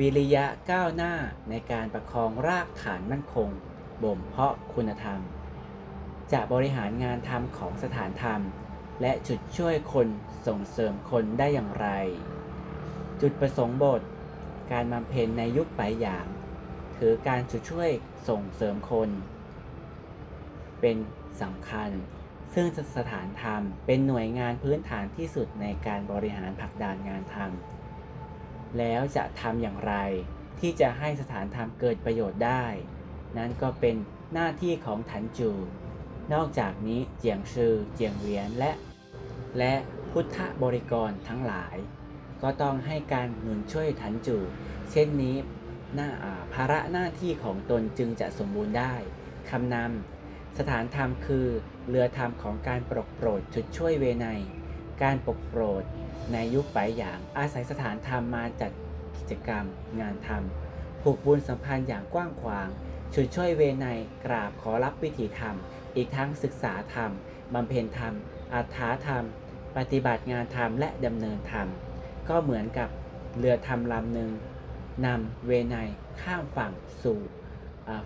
วิริยะก้าวหน้าในการประคองรากฐานมั่นคง บ่มเพาะคุณธรรม จะบริหารงานธรรมของสถานธรรม และจุดช่วยคนส่งเสริมคนได้อย่างไร จุดประสงค์บท การบำเพ็ญในยุคไปหยาง ถือการจุดช่วยส่งเสริมคน เป็นสำคัญ ซึ่งสถานธรรมเป็นหน่วยงานพื้นฐานที่สุดในการบริหารผลักดันงานธรรม แล้วจะทำอย่างไร ที่จะให้สถานธรรมเกิดประโยชน์ได้ นั่นก็เป็นหน้าที่ของถันจู นอกจากนี้เจียงชื่อเจียงเวียนและ และพุทธบริกรทั้งหลาย ก็ต้องให้การหนุนช่วยถันจู เช่นนี้หน้าภาระหน้าที่ของตนจึงจะสมบูรณ์ได้คำนำสถานธรรมคือเรือธรรมของการปกโปรดจุดช่วยเวไนการปกโปรด ในยุคไปอย่างอาศัยสถานธรรมมาจัดกิจกรรมงานธรรม ผูกบุญสัมพันธ์อย่างกว้างขวางชุดช่วยเวไนยกราบขอรับวิถีธรรม อีกทั้งศึกษาธรรมบำเพ็ญธรรมอาถาธรรม ปฏิบัติงานธรรมและดำเนินธรรม ก็เหมือนกับเรือธรรมลำหนึ่งนำเวไนยข้ามฝั่งสู่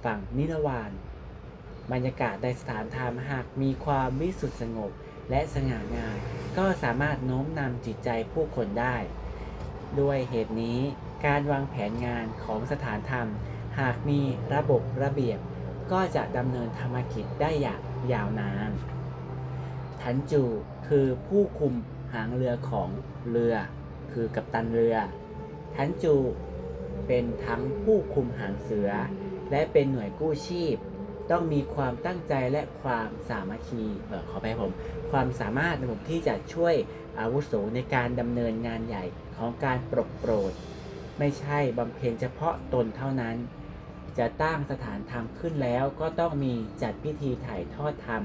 ฝั่งนิรวานบรรยากาศในสถานธรรมหากมีความวิสุทธิสงบ และสง่างามก็สามารถโน้มนำจิตใจผู้คนได้ ด้วยเหตุนี้การวางแผนงานของสถานธรรม หากมีระบบระเบียบ ก็จะดำเนินธรรมกิจได้อย่างยาวนานทันจูคือผู้คุมหางเรือของเรือ คือกัปตันเรือ ทันจูเป็นทั้งผู้คุมหางเสือ และเป็นหน่วยกู้ชีพ ต้องมีความตั้งใจและความสามัคคีเออขอไปผม ความสามารถนะผมที่จะช่วยอาวุโสในการดำเนินงานใหญ่ของการปรกโปรด ไม่ใช่บำเพ็ญเฉพาะตนเท่านั้น จะตั้งสถานธรรมขึ้นแล้วก็ต้องมีจัดพิธีถ่ายทอดธรรม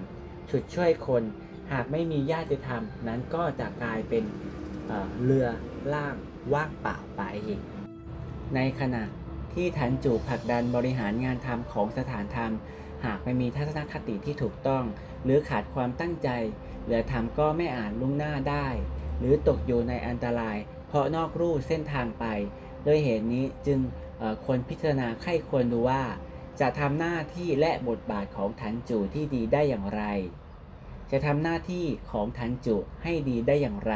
ฉุดช่วยคน หากไม่มีญาติธรรม นั้นก็จะกลายเป็นเเรือล่างว่างเปล่าไปในขณะ ที่ฐานจูผลักดันบริหารงานธรรมของสถานธรรม หากไม่มีทัศนคติที่ถูกต้อง หรือขาดความตั้งใจเรือธรรมก็ไม่อาจลุ่งหน้าได้ หรือตกอยู่ในอันตราย เพราะนอกรูเส้นทางไปโดยเหตุนี้จึงควรพิจารณาไข้ควรดูว่า จะทำหน้าที่และบทบาทของฐานจูที่ดีได้อย่างไร จะทำหน้าที่ของฐานจุให้ดีได้อย่างไร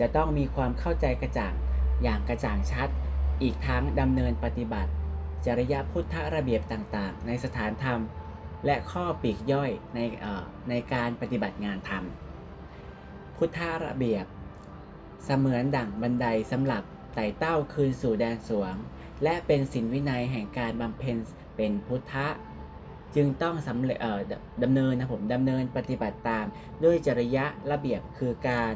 จะต้องมีความเข้าใจกระจ่างอย่างกระจ่างชัด อีกทั้งดำเนินปฏิบัติ จริยพุทธระเบียบต่างๆ ในสถานธรรม และข้อปลีกย่อยในในการปฏิบัติงานธรรม พุทธระเบียบ เสมือนดั่งบันไดสำหรับไต่เต้าคืนสู่แดนสวง และเป็นศีลวินัยแห่งการบำเพ็ญเป็นพุทธ จึงต้องสำเร็จดำเนินนะผมดำเนินปฏิบัติตาม ด้วยจริยะระเบียบคือการ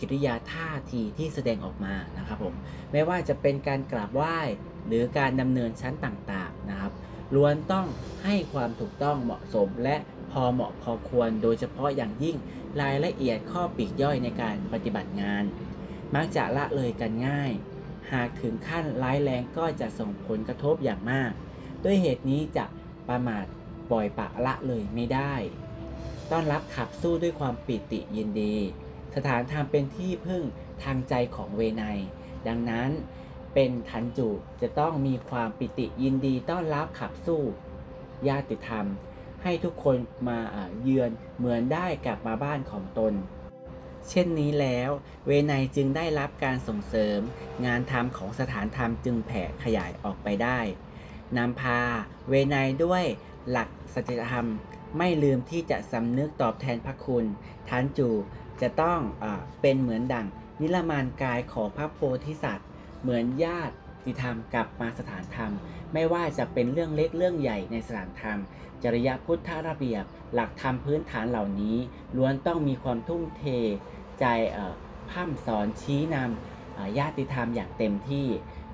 กิริยาท่าทีที่แสดงออกมานะครับผมไม่ว่าจะเป็นการกราบไหว้หรือการดำเนินชั้นต่างๆนะครับล้วนต้องให้ความถูกต้องเหมาะสมและพอเหมาะพอควร โดยเฉพาะอย่างยิ่งรายละเอียดข้อปีกย่อยในการปฏิบัติงาน มักจะละเลยกันง่าย หากถึงขั้นร้ายแรงก็จะส่งผลกระทบอย่างมาก ด้วยเหตุนี้จะประมาท ปล่อยปะละเลยไม่ได้ ต้อนรับขับสู้ด้วยความปิติยินดี สถานธรรมเป็นที่พึ่งทางใจของเวไนยดังนั้นเป็นทันจุจะต้องมีความปิติยินดีต้อนรับขับสู้ญาติธรรม ให้ทุกคนมาเยือนเหมือนได้กลับมาบ้านของตน เช่นนี้แล้ว เวไนยจึงได้รับการส่งเสริม งานธรรมของสถานธรรมจึงแผ่ขยายออกไปได้นำพาเวไนยด้วย หลักสัจธรรมไม่ลืมที่จะสำนึกตอบแทนพระคุณทานจูจะต้องอเป็นเหมือนดั่งนิรมานกายของพระโพธิสัตว์ เหมือนญาติธรรมกลับมาสถานธรรม ไม่ว่าจะเป็นเรื่องเล็กเรื่องใหญ่ในสถานธรรม จริยพุทธระเบียบ หลักธรรมพื้นฐานเหล่านี้ล้วนต้องมีความทุ่มเท ใจผ่อพร่ำสอนชี้นำญาติธรรมอย่างเต็มที่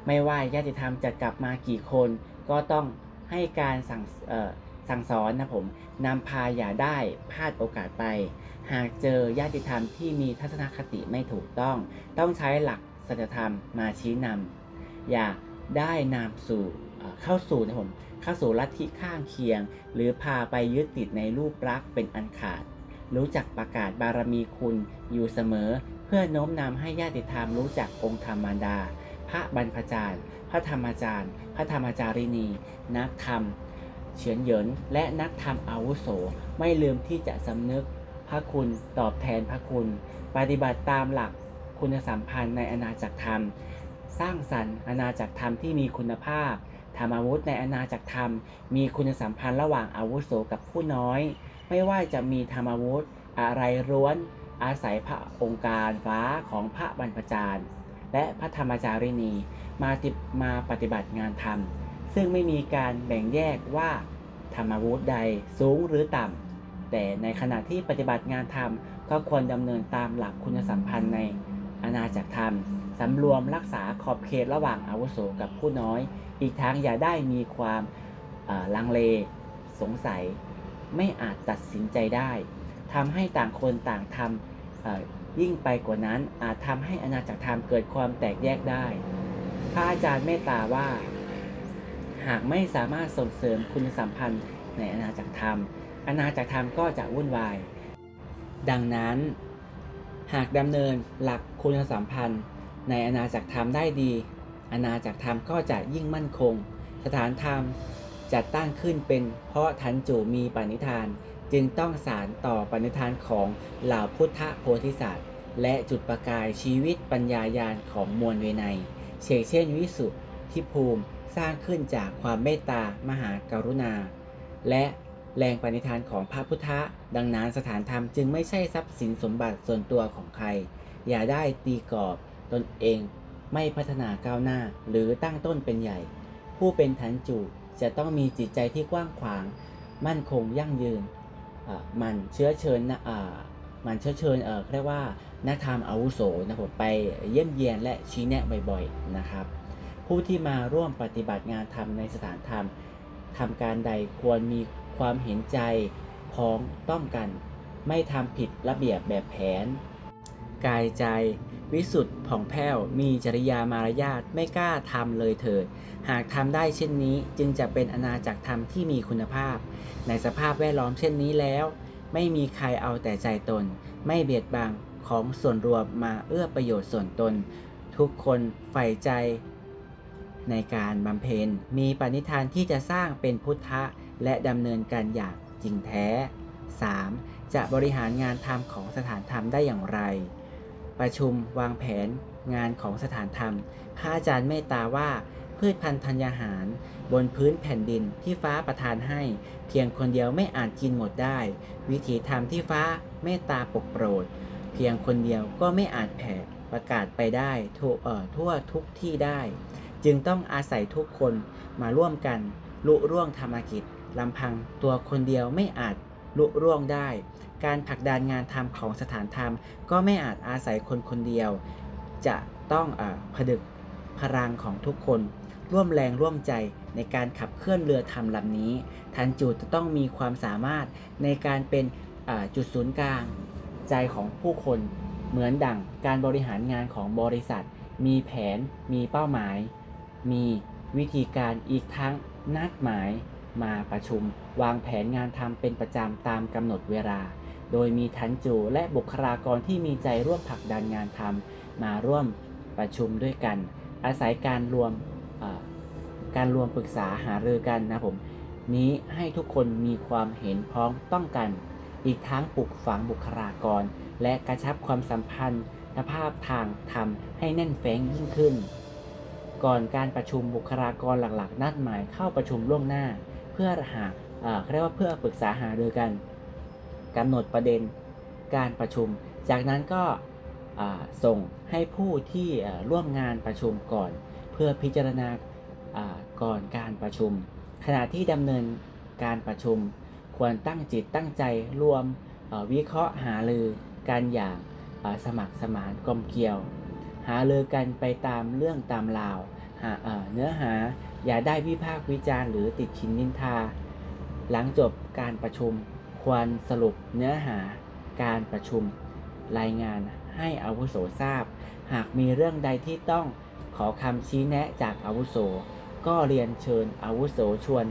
ไม่ว่าญาติธรรมจะกลับมากี่คนก็ต้องให้การสั่งเสั่งสอนนะผมนำพาอย่าได้พลาดโอกาสไป หากเจอญาติธรรมที่มีทัศนคติไม่ถูกต้อง ต้องใช้หลักสัจธรรมมาชี้นำอย่าได้นำสู่เข้าสู่นะผมเข้าสู่ลัทธิข้างเคียง หรือพาไปยึดติดในรูปลักษณ์เป็นอันขาด รู้จักประกาศบารมีคุณอยู่เสมอ เพื่อโน้มนำให้ญาติธรรมรู้จักองค์ธรรมมารดา พระบรรพจารย์ พระธรรมจารย์ พระธรรมจารินี นักธรรม เฉียนเหยินและนักธรรมอาวุโส ไม่ลืมที่จะสำนึกพระคุณตอบแทนพระคุณ ปฏิบัติตามหลักคุณสัมพันธ์ในอาณาจักรธรรม สร้างสรรค์อาณาจักรธรรมที่มีคุณภาพทำอาวุธในอาณาจักรธรรม มีคุณสัมพันธ์ระหว่างอาวุโสกับผู้น้อย ไม่ว่าจะมีธรรมอาวุธอะไรร้วนอาศัยพระองค์การฟ้าของพระบรรพจารย์ และพระธรรมจารินีมาติมาปฏิบัติงานธรรม ซึ่งไม่มีการแบ่งแยกว่าธรรมวุธใดสูงหรือต่ำ แต่ในขณะที่ปฏิบัติงานธรรมก็ควรดำเนินตามหลักคุณสัมพันธ์ในอาณาจักรธรรมสำรวมรักษาขอบเขตระหว่างอาวุโสกับผู้น้อย อีกทั้งอย่าได้มีความลังเล สงสัย ไม่อาจตัดสินใจได้ทำให้ต่างคนต่างทำยิ่งไปกว่านั้นอาจทำให้อาณาจักรธรรมเกิดความแตกแยกได้ พระอาจารย์เมตตาว่า หากไม่สามารถส่งเสริมคุณสัมพันธ์ในอาณาจักรธรรม อาณาจักรธรรมก็จะวุ่นวาย ดังนั้น หากดำเนินหลักคุณสัมพันธ์ ในอาณาจักรธรรมได้ดี อาณาจักรธรรมก็จะยิ่งมั่นคง สถานธรรมจัดตั้งขึ้นเป็นเพราะทันจูมีปณิธาน จึงต้องสารต่อปณิธานของเหล่าพุทธโพธิสัตว์ และจุดประกายชีวิตปัญญายาณของมวลเวไนยเชกเช่นวิสุทธิภูมิ สร้างขึ้นจากความเมตตามหากรุณา และแรงปณิธานของพระพุทธ ดังนั้นสถานธรรมจึงไม่ใช่ทรัพย์สินสมบัติส่วนตัวของใคร อย่าได้ตีกรอบตนเองไม่พัฒนาก้าวหน้าหรือตั้งต้นเป็นใหญ่ ผู้เป็นฐานจูจะต้องมีจิตใจที่กว้างขวาง มั่นคงยั่งยืนมันเชื้อเชิญนะอ่ามันเชื้อเชิญเออเรียกว่านักธรรมอาวุโสนะผมไปเยี่ยมเยียนและชี้แนะบ่อยๆนะครับ ผู้ที่มาร่วมปฏิบัติงานธรรมในสถานธรรมทำการใดควรมีความเห็นใจพ้องต้องกัน ไม่ทำผิดระเบียบแบบแผน กายใจ วิสุทธ์ผ่องแผ้วมีจริยามารยาทไม่กล้าทำเลยเถิด หากทำได้เช่นนี้จึงจะเป็นอาณาจักรธรรมที่มีคุณภาพ ในสภาพแวดล้อมเช่นนี้แล้ว ไม่มีใครเอาแต่ใจตน ไม่เบียดบังของส่วนรวมมาเอื้อประโยชน์ส่วนตน ทุกคนใฝ่ใจ ในการบำเพ็ญ มีปณิธานที่จะสร้างเป็นพุทธะ และดำเนินการอย่างจริงแท้ 3. จะบริหารงานธรรมของสถานธรรมได้อย่างไร ประชุมวางแผนงานของสถานธรรม พระอาจารย์เมตตาว่า พืชพันธุ์ธัญญาหาร บนพื้นแผ่นดินที่ฟ้าประทานให้ เพียงคนเดียวไม่อาจกินหมดได้ วิถีธรรมที่ฟ้าเมตตาปกโปรด เพียงคนเดียวก็ไม่อาจแผ่ประกาศไปได้ทั่วเอ่อทั่วทุกที่ได้ จึงต้องอาศัยทุกคนมาร่วมกันลุร่วงธรรมกิจลำพังตัวคนเดียวไม่อาจลุร่วงได้ การผลักดันงานธรรมของสถานธรรม ก็ไม่อาจอาศัยคนคนเดียว จะต้องอผดึกพลังของทุกคน ร่วมแรงร่วมใจในการขับเคลื่อนเรือธรรมลำนี้ ทันจูจะต้องมีความสามารถในการเป็นจุดศูนย์กลางใจของผู้คนเหมือนดั่งการบริหารงานของบริษัท มีแผนมีเป้าหมาย มีวิธีการอีกทั้งนัดหมายมาประชุม วางแผนงานทำเป็นประจำตามกำหนดเวลา โดยมีทันจูและบุคลากรที่มีใจร่วมผลักดันงานทำมาร่วมประชุมด้วยกัน อาศัยการรวมการรวมปรึกษาหารือกันนะผมนี้ให้ทุกคนมีความเห็นพ้องต้องกัน อีกทั้งปลูกฝังบุคลากร และกระชับความสัมพันธ์ภาพทางธรรมให้แน่นแฟ้งยิ่งขึ้น ก่อนการประชุมบุคลากรหลักๆ นัดหมายเข้าประชุมล่วงหน้า เพื่อหาเขาเรียกว่าเพื่อปรึกษาหารือกันกำหนดประเด็นการประชุม จากนั้นก็ส่งให้ผู้ที่ร่วมงานประชุมก่อน เพื่อพิจารณาก่อนการประชุม ขณะที่ดำเนินการประชุม ควรตั้งจิตตั้งใจรวมวิเคราะห์หารือกันอย่างสมัครสมานกลมเกลียว หารือกันไปตามเรื่องตามราว เนื้อหาอย่าได้วิพากษ์วิจารณ์หรือติดชินนินทา หลังจบการประชุมควรสรุปเนื้อหาการประชุมรายงานให้อาวุโสทราบ หากมีเรื่องใดที่ต้องขอคำชี้แนะจากอาวุโส ก็เรียนเชิญอาวุโสชวน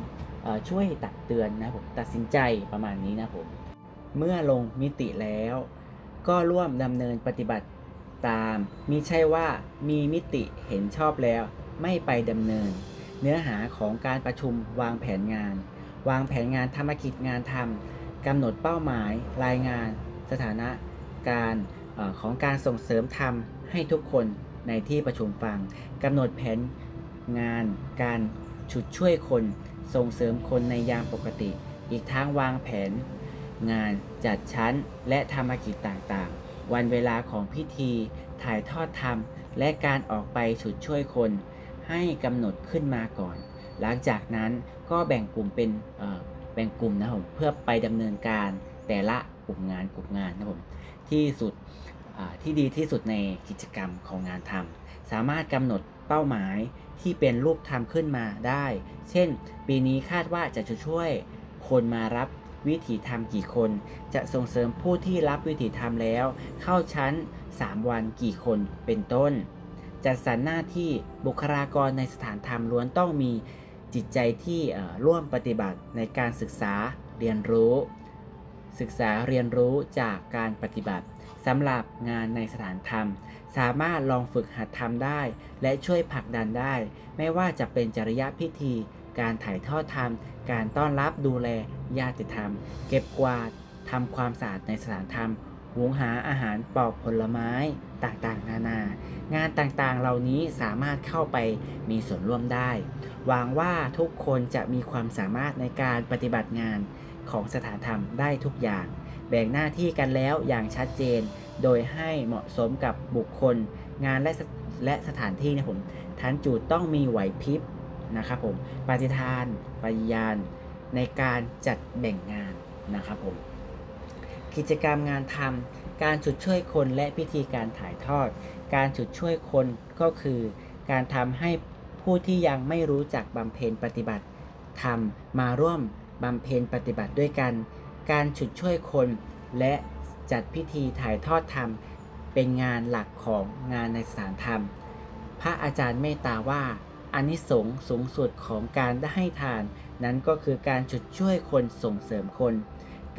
ช่วยตักเตือนนะผมตัดสินใจประมาณนี้นะผมเมื่อลงมิติแล้ว ก็ร่วมดำเนินปฏิบัติตามมิใช่ว่ามีมิติเห็นชอบแล้ว ไม่ไปดำเนิน เนื้อหาของการประชุมวางแผนงาน วางแผนงานธรรมกิจงานทำกำหนดเป้าหมาย รายงาน สถานะการอของการส่งเสริมทำให้ทุกคนในที่ประชุมฟังกำหนดแผนงานการฉุดช่วยคนส่งเสริมคนในยามปกติ อีกทั้งวางแผน งานจัดชั้นและธรรมกิจต่างๆ วันเวลาของพิธี ถ่ายทอดธรรม และการออกไปฉุดช่วยคน ให้กำหนดขึ้นมาก่อน หลังจากนั้นก็แบ่งกลุ่มเป็นแบ่งกลุ่มนะครับผมเพื่อไปดำเนินการแต่ละกลุ่มงานกลุ่มงานนะครับผมที่สุดที่ดีที่สุดในกิจกรรมของงานทำสามารถกำหนดเป้าหมายที่เป็นรูปธรรมขึ้นมาได้ เช่น ปีนี้คาดว่าจะช่วยคนมารับวิถีธรรมกี่คน จะส่งเสริมผู้ที่รับวิถีธรรมแล้ว เข้าชั้น 3 วันกี่คนเป็นต้น จัดสรรหน้าที่บุคลากรในสถานธรรมล้วนต้องมีจิตใจที่ร่วมปฏิบัติในการศึกษาเรียนรู้ ศึกษาเรียนรู้จากการปฏิบัติสำหรับงานในสถานธรรม สามารถลองฝึกหัดทำได้ และช่วยผลักดันได้ ไม่ว่าจะเป็นจริยพิธี การถ่ายทอดธรรม การต้อนรับดูแลญาติธรรม เก็บกวาดทำความสะอาดในสถานธรรม หุงหาอาหารปอกผลไม้ ต่างๆ นานางานต่างๆ เหล่านี้สามารถเข้าไปมีส่วนร่วมได้ หวังว่าทุกคนจะมีความสามารถในการปฏิบัติงานของสถานธรรมได้ทุกอย่าง แบ่งหน้าที่กันแล้วอย่างชัดเจน โดยให้เหมาะสมกับบุคคล งานและและสถานที่นะผมทันจูดต้องมีไหวพริบนะครับผมปฏิทานปฏิญาณในการจัดแบ่งงานนะครับผมกิจกรรมงานทำ การฉุดช่วยคนและพิธีการถ่ายทอด การฉุดช่วยคนก็คือ การทำให้ผู้ที่ยังไม่รู้จักบำเพ็ญปฏิบัติธรรมมาร่วมบำเพ็ญปฏิบัติด้วยกัน การฉุดช่วยคนและจัดพิธีถ่ายทอดธรรม เป็นงานหลักของงานในสถานธรรม พระอาจารย์เมตตาว่าอานิสงส์สูงสุดของการได้ให้ทาน นั้นก็คือการฉุดช่วยคนส่งเสริมคน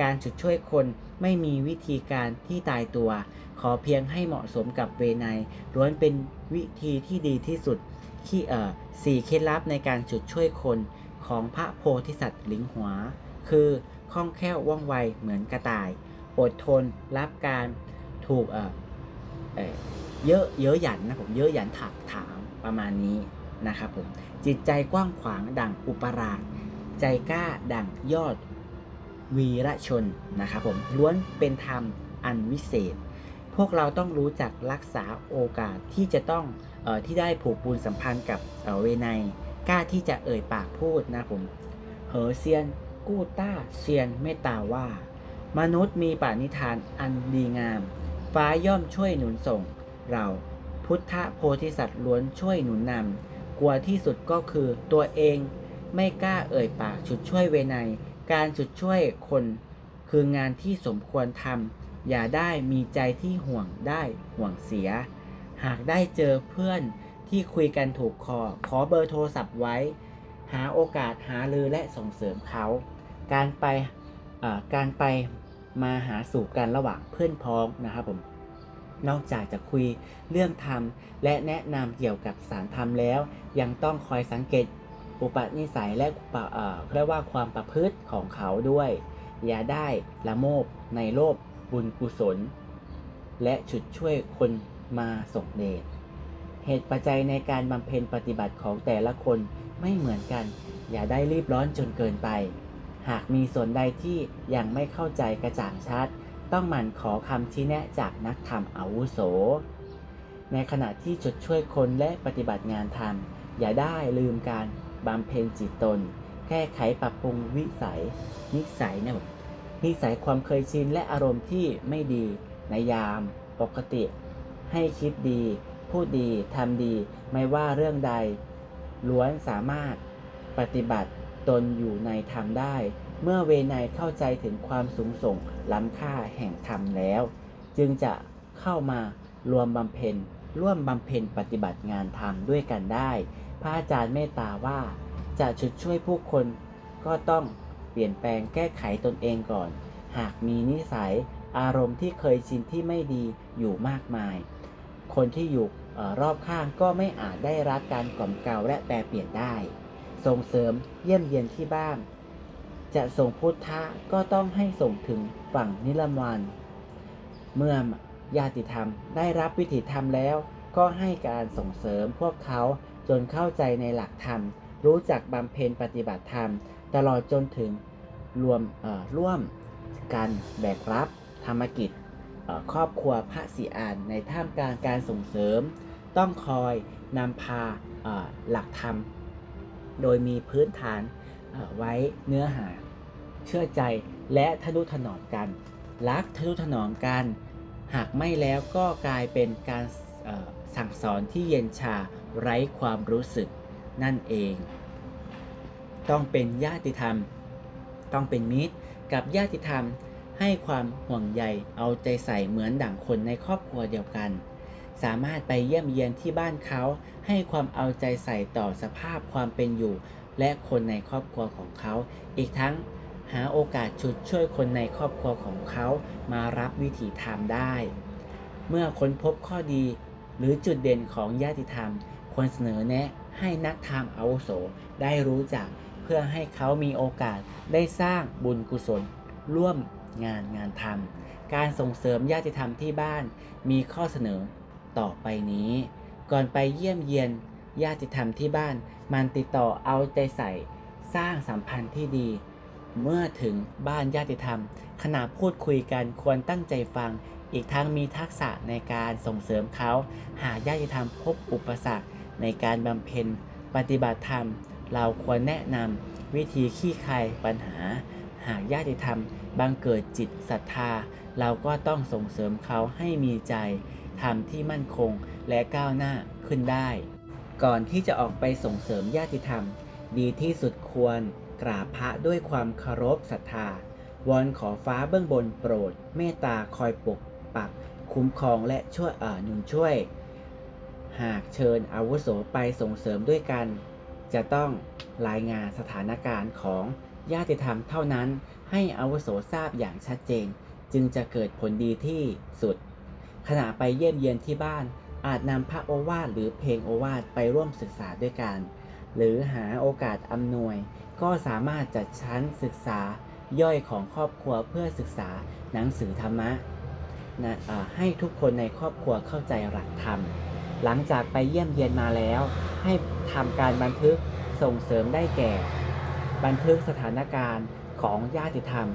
การฉุดช่วยคนไม่มีวิธีการที่ตายตัว ขอเพียงให้เหมาะสมกับเวไนยล้วนเป็นวิธีที่ดีที่สุดที่เอ่อสี่เคล็ดลับในการฉุดช่วยคนของพระโพธิสัตว์ลิงหัว คือคล่องแคล่วว่องไวเหมือนกระต่าย อดทนรับการถูกเออเอ่อเยอะเยอะหยันนะผมเยอะหยันถักถามประมาณนี้นะครับผมจิตใจกว้างขวางดั่งอุปราชใจกล้าดั่งยอด วีรชนนะครับผมล้วนเป็นธรรมอันวิเศษ พวกเราต้องรู้จักรักษาโอกาสที่จะต้องออที่ได้ผูกปูนสัมพันธ์กับเเวไนยกล้าที่จะเอ่ยปากพูดนะผมเหอเซียนกู้ต้าเซียนเมตตาว่า มนุษย์มีปณิธานอันดีงาม ฟ้าย่อมช่วยหนุนส่ง เราพุทธโพธิสัตว์ล้วนช่วยหนุนนำกลัวที่สุดก็คือตัวเองไม่กล้าเอ่ยปากฉุดช่วยเวไนย การฉุดช่วยคนคืองานที่สมควรทำอย่าได้มีใจที่ห่วงได้ห่วงเสีย หากได้เจอเพื่อนที่คุยกันถูกคอ ขอเบอร์โทรศัพท์ไว้ หาโอกาสหาลือและส่งเสริมเขา การไปการไปมาหาสู่กันระหว่างเพื่อนพ้องนะครับผมนอกจากจะคุยเรื่องธรรม และแนะนำเกี่ยวกับสารธรรมแล้ว ยังต้องคอยสังเกต อุปนิสัยและเอ่อเรียกว่าความประพฤติของเขาด้วย อย่าได้ละโมบในโลภบุญกุศล และฉุดช่วยคนมาส่งเดชเหตุปัจจัยในการบำเพ็ญปฏิบัติของแต่ละคนไม่เหมือนกัน อย่าได้รีบร้อนจนเกินไป หากมีส่วนใดที่ยังไม่เข้าใจกระจ่างชัด ต้องหมั่นขอคำชี้แนะจากนักธรรมอาวุโส ในขณะที่จุดช่วยคนและปฏิบัติงานธรรมอย่าได้ลืมการ บำเพ็ญจิตตน แก้ไขปรับปรุงวิสัย นิสัยเนี่ยนิสัยความเคยชินและอารมณ์ที่ไม่ดีในยาม ปกติ ให้คิดดี พูดดีทำดี ไม่ว่าเรื่องใด ล้วนสามารถปฏิบัติตนอยู่ในธรรมได้ เมื่อเวไนเข้าใจถึงความสูงส่งล้ำค่าแห่งธรรมแล้ว จึงจะเข้ามารวมบำเพ็ญร่วมบำเพ็ญปฏิบัติงานธรรมด้วยกันได้ ระอาจารย์เมตตาว่า จะชุดช่วยผู้คนก็ต้องเปลี่ยนแปลงแก้ไขตนเองก่อน หากมีนิสัยอารมณ์ที่เคยชินที่ไม่ดีอยู่มากมาย คนที่อยู่ออรอบข้างก็ไม่อาจได้รับการกล่อมเกลาและแปลเปลี่ยนได้ ส่งเสริมเยี่ยมเยียนที่บ้าน จะส่งพุทธะก็ต้องให้ส่งถึงฝั่งนิรวันเมื่อญาติธรรมได้รับวิถีธรรมแล้ว ก็ให้การส่งเสริมพวกเขา จนเข้าใจในหลักธรรม รู้จักบำเพ็ญปฏิบัติธรรม ตลอดจนถึงรวมร่วมกันแบกรับธรรมกิจครอบครัวพระศรีอานในท่ามกลางการส่งเสริม ต้องคอยนำพาหลักธรรม โดยมีพื้นฐานไว้เนื้อหา เชื่อใจและทนุถนอมกัน รักทนุถนอมกัน หากไม่แล้วก็กลายเป็นการ สั่งสอนที่เย็นชาไร้ความรู้สึกนั่นเอง ต้องเป็นญาติธรรม ต้องเป็นมิตรกับญาติธรรม ให้ความห่วงใยเอาใจใส่เหมือนดั่งคนในครอบครัวเดียวกัน สามารถไปเยี่ยมเยียนที่บ้านเขา ให้ความเอาใจใส่ต่อสภาพความเป็นอยู่ และคนในครอบครัวของเขา อีกทั้งหาโอกาสชุดช่วยคนในครอบครัวของเขามารับวิถีธรรมได้ เมื่อค้นพบข้อดี หรือจุดเด่นของญาติธรรม ควรเสนอแนะให้นักธรรมอาวุโสได้รู้จัก เพื่อให้เขามีโอกาสได้สร้างบุญกุศล ร่วมงานงานธรรม การส่งเสริมญาติธรรมที่บ้านมีข้อเสนอต่อไปนี้ ก่อนไปเยี่ยมเยียนญาติธรรมที่บ้าน มันติดต่อเอาใจใส่ สร้างสัมพันธ์ที่ดี เมื่อถึงบ้านญาติธรรม ขณะพูดคุยกันควรตั้งใจฟัง อีกทั้งมีทักษะในการส่งเสริมเขา หากญาติธรรมพบอุปสรรคในการบำเพ็ญปฏิบัติธรรม เราควรแนะนำวิธีขี้คายปัญหา หากญาติธรรมบังเกิดจิตศรัทธา เราก็ต้องส่งเสริมเขาให้มีใจธรรมที่มั่นคงและก้าวหน้าขึ้นได้ ก่อนที่จะออกไปส่งเสริมญาติธรรม ดีที่สุดควร กราบพระด้วยความเคารพศรัทธาวอนขอฟ้าเบื้องบนโปรด เมตตาคอยปกปัก คุ้มครองและช่วยเอ่อหนุนช่วย หากเชิญอาวุโสไปส่งเสริมด้วยกัน จะต้องรายงานสถานการณ์ของญาติธรรมเท่านั้น ให้อาวุโสทราบอย่างชัดเจน จึงจะเกิดผลดีที่สุด ขณะไปเยี่ยมเยียนที่บ้าน อาจนำพระโอวาทหรือเพลงโอวาทไปร่วมศึกษาด้วยกัน หรือหาโอกาสอำนวย ก็สามารถจัดชั้นศึกษาย่อยของครอบครัวเพื่อศึกษาหนังสือธรรมะนะให้ทุกคนในครอบครัวเข้าใจหลักธรรม หลังจากไปเยี่ยมเยียนมาแล้ว ให้ทำการบันทึกส่งเสริมได้แก่ บันทึกสถานการณ์ของญาติธรรม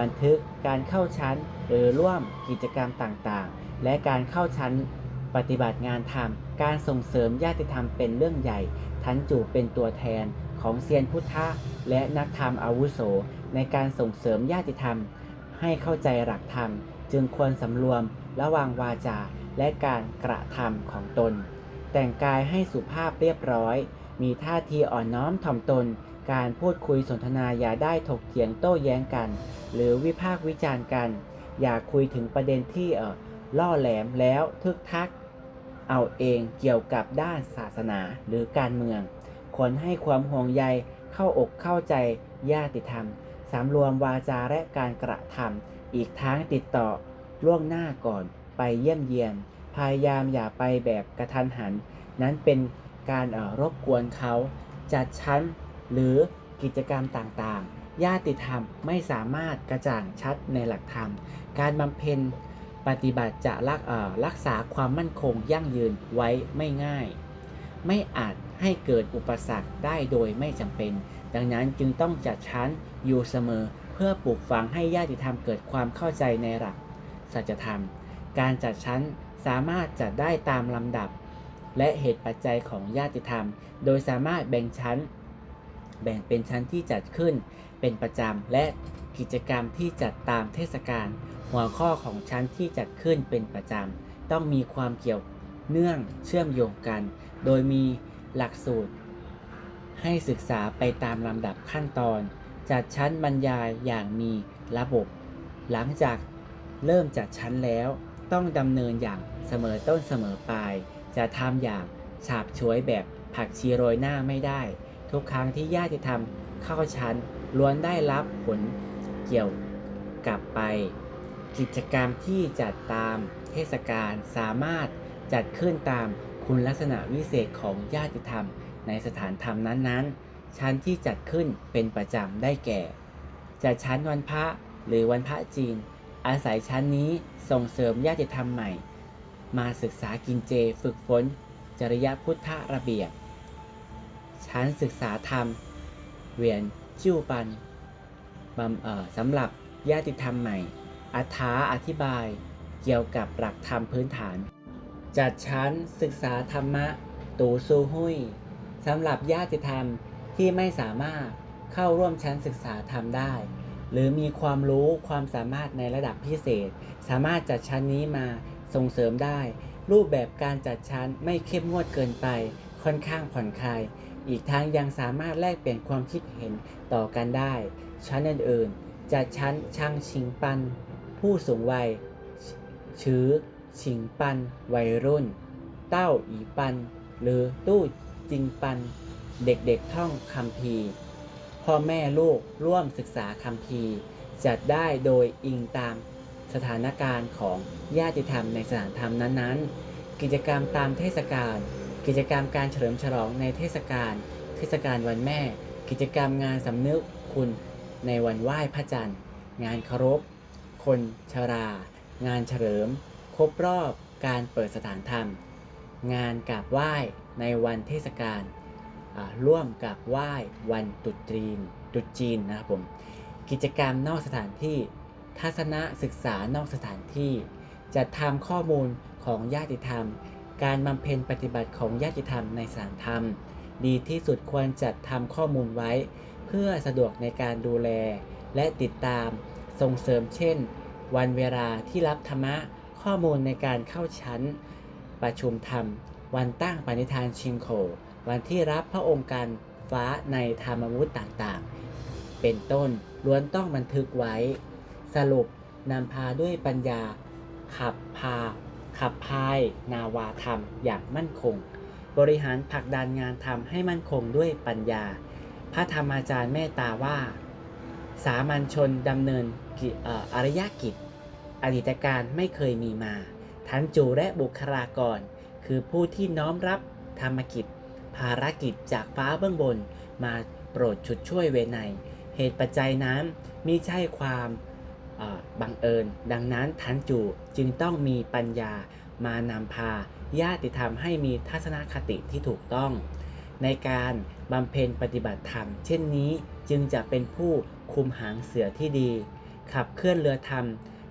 บันทึกการเข้าชั้นหรือร่วมกิจกรรมต่างๆ และการเข้าชั้นปฏิบัติงานธรรม การส่งเสริมญาติธรรมเป็นเรื่องใหญ่ ทันจูเป็นตัวแทน ของเซียนพุทธะและนักธรรมอาวุโส ในการส่งเสริมญาติธรรม ให้เข้าใจหลักธรรม จึงควรสำรวมระวังวาจาและการกระทำของตน แต่งกายให้สุภาพเรียบร้อย มีท่าทีอ่อนน้อมถ่อมตน การพูดคุยสนทนาอย่าได้ถกเถียงโต้แย้งกัน หรือวิพากษ์วิจารณ์กัน อย่าคุยถึงประเด็นที่เออล่อแหลมแล้วทึกทัก เอาเองเกี่ยวกับด้านศาสนาหรือการเมือง ควรให้ความห่วงใยเข้าอกเข้าใจญาติธรรม สำรวมวาจาและการกระทำอีกทั้งติดต่อล่วงหน้าก่อนไปเยี่ยมเยียน พยายามอย่าไปแบบกระทันหัน นั้นเป็นการออรบกวนเขาจัดชั้นหรือกิจกรรมต่างๆ ญาติธรรมไม่สามารถกระจ่างชัดในหลักธรรม การบำเพ็ญปฏิบัติจะรักษาความมั่นคงยั่งยืนไว้ไม่ง่าย ไม่อาจ ให้เกิดอุปสรรคได้โดยไม่จำเป็น ดังนั้นจึงต้องจัดชั้นอยู่เสมอ เพื่อปลูกฝังให้ญาติธรรมเกิดความเข้าใจในหลักสัจธรรม การจัดชั้นสามารถจัดได้ตามลำดับ และเหตุปัจจัยของญาติธรรม โดยสามารถแบ่งชั้น แบ่งเป็นชั้นที่จัดขึ้น เป็นประจำและกิจกรรมที่จัดตามเทศกาลหัวข้อของชั้นที่จัดขึ้นเป็นประจำ ต้องมีความเกี่ยวเนื่องเชื่อมโยงกัน โดยมี หลักสูตร ให้ศึกษาไปตามลำดับขั้นตอน จัดชั้นบรรยายอย่างมีระบบ หลังจากเริ่มจัดชั้นแล้ว ต้องดำเนินอย่างเสมอต้นเสมอปลาย จะทำอย่างฉาบฉวยแบบผักชีโรยหน้าไม่ได้ ทุกครั้งที่ญาติธรรมเข้าชั้นล้วนได้รับผลเกี่ยวกับไป กิจกรรมที่จัดตามเทศกาลสามารถจัดขึ้นตาม คุณลักษณะวิเศษของญาติธรรมในสถานธรรมนั้นๆ ชั้นที่จัดขึ้นเป็นประจำได้แก่จัดชั้นวันพระหรือวันพระจีน อาศัยชั้นนี้ส่งเสริมญาติธรรมใหม่ มาศึกษากินเจฝึกฝนจริยพุทธระเบียบ ชั้นศึกษาธรรม เวียนจิ้วปันบำเออสำหรับญาติธรรมใหม่อัธาอธิบายเกี่ยวกับหลักธรรมพื้นฐาน จัดชั้นศึกษาธรรมะ ตูซูหุยสำหรับญาติธรรมที่ไม่สามารถเข้าร่วมชั้นศึกษาธรรมได้ หรือมีความรู้ความสามารถในระดับพิเศษ สามารถจัดชั้นนี้มาส่งเสริมได้ รูปแบบการจัดชั้นไม่เข้มงวดเกินไป ค่อนข้างผ่อนคลายอีกทั้งยังสามารถแลกเปลี่ยนความคิดเห็นต่อกันได้ ชั้นอื่นๆจัดชั้นช่างชิงปัน ผู้สูงวัยชื้อ ชิงปัน วัยรุ่น เต้าอีปัน หรือตู้จิงปัน เด็กๆท่องคำพีพ่อแม่ลูกร่วมศึกษาคำพีจัดได้โดยอิงตามสถานการณ์ของญาติธรรมในสถานธรรมนั้นๆ กิจกรรมตามเทศกาล กิจกรรมการเฉลิมฉลองในเทศกาล เทศกาลวันแม่ กิจกรรมงานสำนึกคุณในวันไหว้พระจันทร์ งานเคารพ คนชรา งานเฉลิม รบรอบการเปิดสถานธรรม งานกราบไหว้ในวันเทศกาลร่วมกับไหว้วันตุจีนตุจีนนะครับผมกิจกรรมนอกสถานที่ ทัศนศึกษานอกสถานที่ จัดทำข้อมูลของญาติธรรม การบำเพ็ญปฏิบัติของญาติธรรมในสถานธรรม ดีที่สุดควรจัดทำข้อมูลไว้ เพื่อสะดวกในการดูแลและติดตามส่งเสริมเช่น วันเวลาที่รับธรรมะ ข้อมูลในการเข้าชั้น ประชุมธรรม วันตั้งปณิธานชิงโขวันที่รับพระองค์การฟ้าในธรรมวุฒิต่างๆ เป็นต้นล้วนต้องบันทึกไว้ สรุปนำพาด้วยปัญญา ขับพา ขับพาย นาวาธรรมอย่างมั่นคง บริหารผลักดันงานทำให้มั่นคงด้วยปัญญา พระธรรมอาจารย์เมตตาว่า สามัญชนดำเนินกิเอ่ออริยกิจ อดีตการไม่เคยมีมา ทั้นจูและบุคลากร คือผู้ที่น้อมรับธรรมกิจ ภารกิจจากฟ้าเบื้องบน มาโปรดชุดช่วยเวไนยเหตุปัจจัยนั้นมิใช่ความบังเอิญ ดังนั้นทันจูจึงต้องมีปัญญามานำพาญาติธรรมให้มีทัศนคติที่ถูกต้อง ในการบำเพ็ญปฏิบัติธรรม เช่นนี้จึงจะเป็นผู้คุมหางเสือที่ดี ขับเคลื่อนเรือธรรม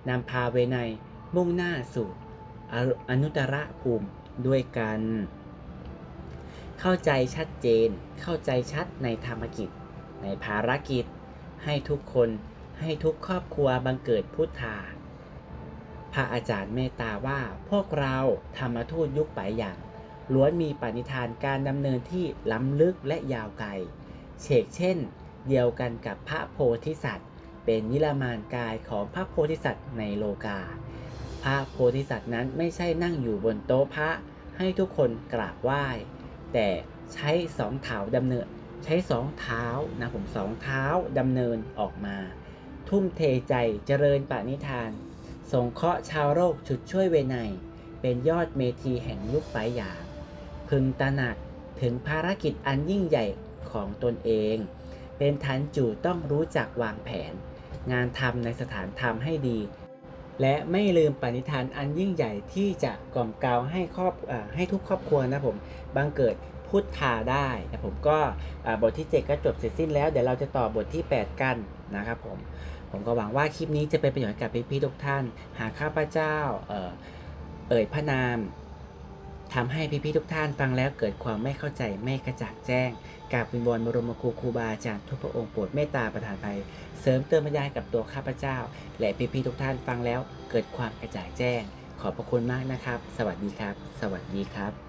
นำพาเวไนยมุ่งหน้าสู่อนุตตรภูมิด้วยกัน เข้าใจชัดเจน เข้าใจชัดในธรรมกิจ ในภารกิจ ให้ทุกคนให้ทุกครอบครัวบังเกิดพุทธาพระอาจารย์เมตตาว่าพวกเราธรรมทูตยุคปลายอย่าง ล้วนมีปณิธานการดำเนินที่ล้ำลึกและยาวไกลเชกเช่น เดียวกันกับพระโพธิสัตว์ เป็นนิรมานกายของพระโพธิสัตว์ในโลกา พระโพธิสัตว์นั้นไม่ใช่นั่งอยู่บนโต๊ะพระให้ทุกคนกราบไหว้ แต่ใช้สองเท้าดำเนิน ใช้สองเท้านะผมสองเท้าดำเนินออกมา ทุ่มเทใจเจริญปณิธาน สงเคราะห์ชาวโลกชุดช่วยเวไนยเป็นยอดเมทีแห่งยุคปลายอย่าง พึงตระหนักถึงภารกิจอันยิ่งใหญ่ของตนเอง เป็นฐานจูต้องรู้จักวางแผน งานทำในสถานธรรมให้ดี และไม่ลืมปณิธานอันยิ่งใหญ่ที่จะกล่อมเกลาวให้ครอบอให้ทุกครอบครัวนะผมบังเกิดพุทธาได้นะผมก็บทที่ 7 ก็จบเสร็จสิ้นแล้ว เดี๋ยวเราจะต่อบทที่ 8 กันนะครับผมผมก็หวังว่าคลิปนี้จะเป็นประโยชน์กับพี่ๆทุกท่าน หากข้าพเจ้าเอ่ยพระนาม ทำให้พี่ๆทุกท่านฟังแล้วเกิดความไม่เข้าใจไม่กระจ่างแจ้งกราบวิงวอนบรมครูครูบาอาจารย์ทุกพระองค์โปรดเมตตาประทานภัย เสริมเติมปัญญายกับตัวข้าพเจ้า และพี่ๆทุกท่านฟังแล้วเกิดความกระจ่างแจ้ง ขอบพระคุณมากนะครับ สวัสดีครับ สวัสดีครับ